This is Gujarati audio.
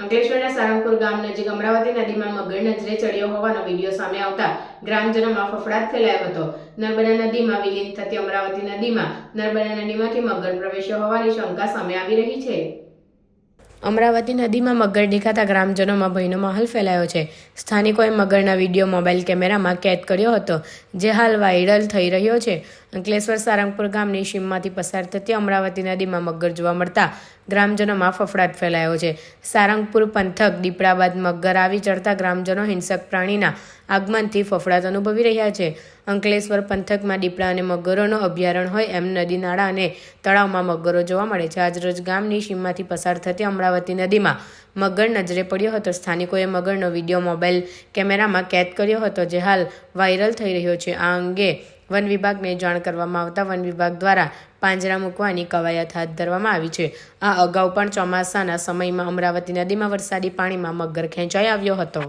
અંકલેશ્વરના સારંગપુર ગામ નજીક અમરાવતી નદીમાં મગર નજરે ચડ્યો હોવાનો વીડિયો સામે આવતા ગ્રામજનોમાં ફફડાટ ફેલાયો હતો. નર્મદા નદીમાં વિલીન થતી અમરાવતી નદીમાં નર્મદા નદીમાંથી મગર પ્રવેશ્યો હોવાની શંકા સામે આવી રહી છે. અમરાવતી નદીમાં મગર દેખાતા ગ્રામજનોમાં ભયનો માહોલ ફેલાયો છે. સ્થાનિકોએ મગરના વીડિયો મોબાઈલ કેમેરામાં કેદ કર્યો હતો, જે હાલ વાયરલ થઈ રહ્યો છે. અંકલેશ્વર સારંગપુર ગામની સીમમાંથી પસાર થતી અમરાવતી નદીમાં મગર જોવા મળતા ગ્રામજનોમાં ફફડાટ ફેલાયો છે. સારંગપુર પંથક દીપડા બાદ મગર આવી ચડતા ગ્રામજનો હિંસક પ્રાણીના આગમનથી ફફડાટ અનુભવી રહ્યા છે. અંકલેશ્વર પંથકમાં દીપડા અને મગરોનો અભયારણ્ય હોય એમ નદી નાળા અને તળાવમાં મગરો જોવા મળે છે. આજરોજ ગામની સીમમાંથી પસાર થતી અમરાવતી નદીમાં મગર નજરે પડ્યો હતો. સ્થાનિકોએ મગરનો વીડિયો મોબાઈલ કેમેરામાં કેદ કર્યો હતો, જે હાલ વાયરલ થઈ રહ્યો છે. આ અંગે વન વિભાગને જાણ કરવામાં આવતા વન વિભાગ દ્વારા પાંજરા મૂકવાની કવાયત હાથ ધરવામાં આવી છે. આ અગાઉ પણ ચોમાસાના સમયમાં અમરાવતી નદીમાં વરસાદી પાણીમાં મગર ખેંચાઈ આવ્યો હતો.